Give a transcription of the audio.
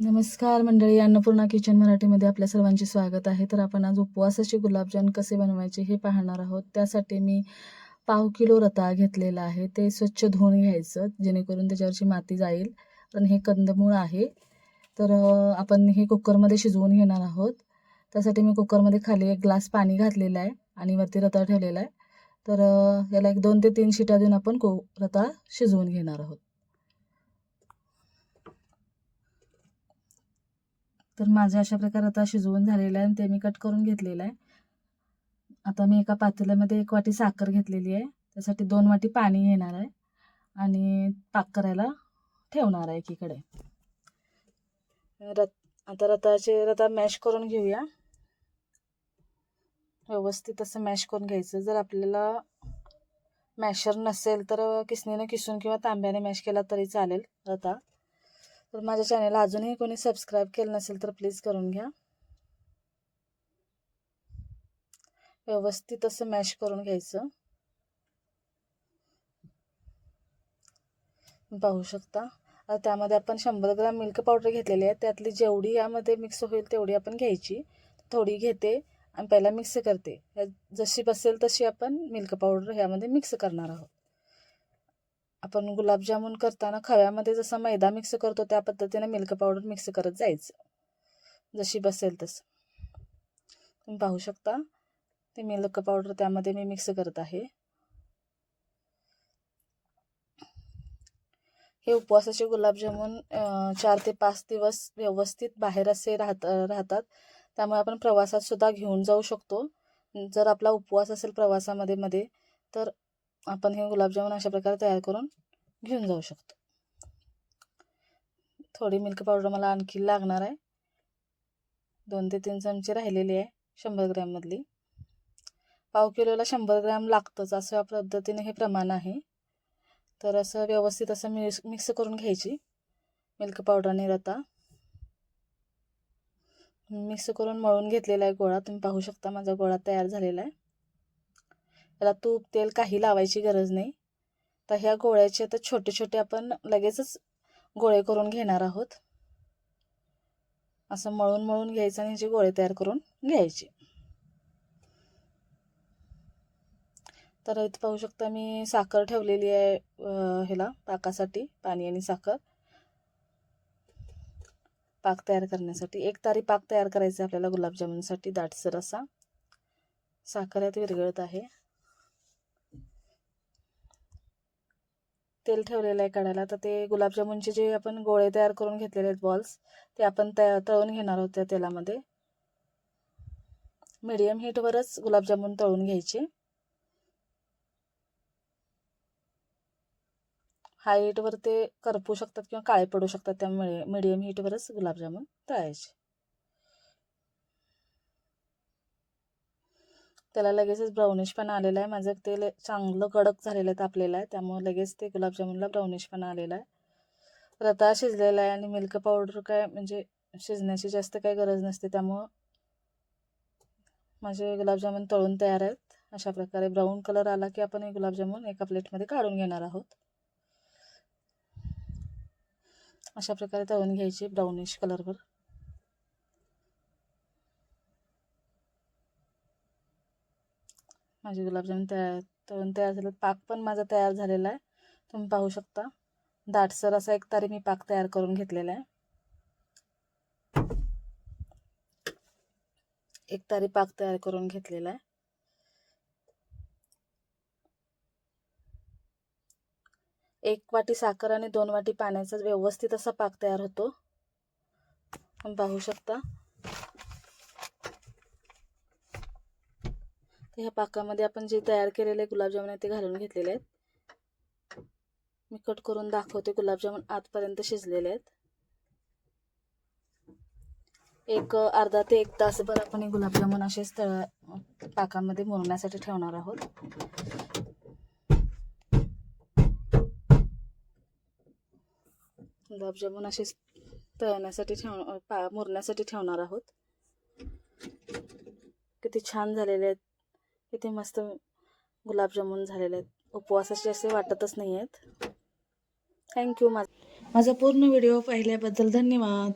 नमस्कार मंडळी अन्नपूर्णा किचन मराठीमध्ये आपल्या सर्वांचे स्वागत आहे. तर आपण आज उपवासाचे गुलाबजाम कसे बनवायचे हे पाहणार आहोत. त्यासाठी मी पाव किलो रताळ घेतलेला आहे. ते स्वच्छ धुवून घ्यायचं जेणेकरून त्याच्यावरची माती जाईल पण हे कंदमूळ आहे. तर आपण हे कुकरमध्ये शिजवून घेणार आहोत. त्यासाठी मी कुकरमध्ये खाली एक ग्लास पाणी घातलेलं आहे आणि वरती रताळ ठेवलेला आहे. तर याला एक दोन ते तीन शिटा देऊन आपण को रताळ शिजवून घेणार आहोत. तर माझ्या अशा प्रकारे आता शिजवून झालेलं आहे आणि ते मी कट करून घेतलेलं आहे. आता मी एका पातेल्यामध्ये एक वाटी साखर घेतलेली आहे. त्यासाठी दोन वाटी पाणी येणार आहे आणि पाक करायला ठेवणार आहे एकीकडे. रत आता रताचे रता मॅश करून घेऊया. व्यवस्थित असं मॅश करून घ्यायचं. जर आपल्याला मॅशर नसेल तर किसणीने किसून किंवा तांब्याने मॅश केला तरी चालेल रता. तर माझ्या चॅनेलला अजूनही कोणी सबस्क्राईब केलं नसेल तर प्लीज करून घ्या. व्यवस्थित असं मॅश करून घ्यायचं. पाहू शकता. त्यामध्ये आपण शंभर ग्राम मिल्क पावडर घेतलेली आहे त्यातली जेवढी यामध्ये मिक्स होईल तेवढी आपण घ्यायची. थोडी घेते आणि पहिला मिक्स करते. या जशी बसेल तशी आपण मिल्क पावडर ह्यामध्ये मिक्स करणार आहोत. आपण गुलाबजामुन करताना खव्यामध्ये जसा मैदा मिक्स करतो त्या पद्धतीने मिल्क पावडर मिक्स करत जायचं. जशी बसेल तसं. तुम्ही पाहू शकता ते मिल्क पावडर त्यामध्ये मी मिक्स करत आहे. हे उपवासाचे गुलाबजामुन चार ते पाच दिवस व्यवस्थित बाहेर असे राहत राहतात. त्यामुळे आपण प्रवासात सुद्धा घेऊन जाऊ शकतो. जर आपला उपवास असेल प्रवासामध्ये मध्ये तर आपण हे गुलाबजामुन अशा प्रकारे तयार करून घेऊन जाऊ शकतो. थोडी मिल्क पावडर मला आणखी लागणार आहे. दोन ते तीन चमचे राहिलेली आहे शंभर ग्रॅममधली पाव किलोला शंभर ग्रॅम लागतंच असं या पद्धतीने हे प्रमाण आहे. तर असं व्यवस्थित असं मिक्स मिक्स करून घ्यायची. मिल्क पावडर आणि रता. मिक्स करून मळून घेतलेला आहे गोळा. तुम्ही पाहू शकता माझा गोळा तयार झालेला आहे. त्याला तूप तेल काही लावायची गरज नाही. तर ह्या गोळ्याचे आता छोटे छोटे आपण लगेचच गोळे करून घेणार आहोत. असं मळून मळून घ्यायचं आणि ह्याचे गोळे तयार करून घ्यायचे. तर इथं पाहू शकता मी साखर ठेवलेली आहे ह्याला पाकासाठी पाणी आणि साखर. पाक तयार करण्यासाठी. एक तारी पाक तयार करायचा आहे आपल्याला गुलाबजामुनसाठी दाटसर असा. साखर यात विरघळत आहे. तेल ठेवलेलं आहे काढायला. तर ते गुलाबजामुनचे जे आपण गोळे तयार करून घेतलेले आहेत बॉल्स ते आपण तया तळून घेणार आहोत त्या तेलामध्ये. मीडियम हीटवरच गुलाबजामुन तळून घ्यायचे. हाय हीटवर ते करपू शकतात किंवा काळे पडू शकतात त्यामुळे मीडियम हीटवरच गुलाबजामुन तळायचे. त्याला लगेचच ब्राउनिशपणा आलेला आहे. माझं तेल चांगलं कडक झालेलं आहे तापलेलं आहे. त्यामुळे लगेच ते गुलाबजामुनला ब्राउनिशपणा आलेला आहे. रताळ शिजलेला आहे आणि मिल्क पावडर काय म्हणजे शिजण्याची जास्त काही गरज नसते. त्यामुळं माझे गुलाबजामुन तळून तयार आहेत. अशा प्रकारे ब्राऊन कलर आला की आपण हे गुलाबजामुन एका प्लेटमध्ये काढून घेणार आहोत. अशा प्रकारे तळून घ्यायची ब्राउनिश कलरवर माझे गुलाबजाम तयार तळून तयार झाले. पाक पण माझा तयार झालेला आहे. तुम्ही पाहू शकता. दाटसर असा एक तारी मी पाक तयार करून घेतलेला आहे. एक तारी पाक तयार करून घेतलेला आहे. एक वाटी साखर आणि दोन वाटी पाण्याचा व्यवस्थित असा पाक तयार होतो. तुम्ही पाहू शकता. तर ह्या पाकामध्ये आपण जे तयार केलेले गुलाबजामुन आहे ते घालून घेतलेले आहेत. मी कट करून दाखवते गुलाबजामुन आतपर्यंत शिजलेले आहेत. एक अर्धा ते एक तासभर आपण हे गुलाबजामुन असेच तळ पाकामध्ये मुरण्यासाठी ठेवणार आहोत. गुलाबजामुन असेच तळण्यासाठी ठेव पा मुरण्यासाठी ठेवणार आहोत. किती छान झालेले आहेत. किती मस्त गुलाबजामुन झालेले आहेत. उपवासाचे असे वाटतच नाही आहेत थँक्यू मा माझा पूर्ण व्हिडिओ पाहिल्याबद्दल धन्यवाद.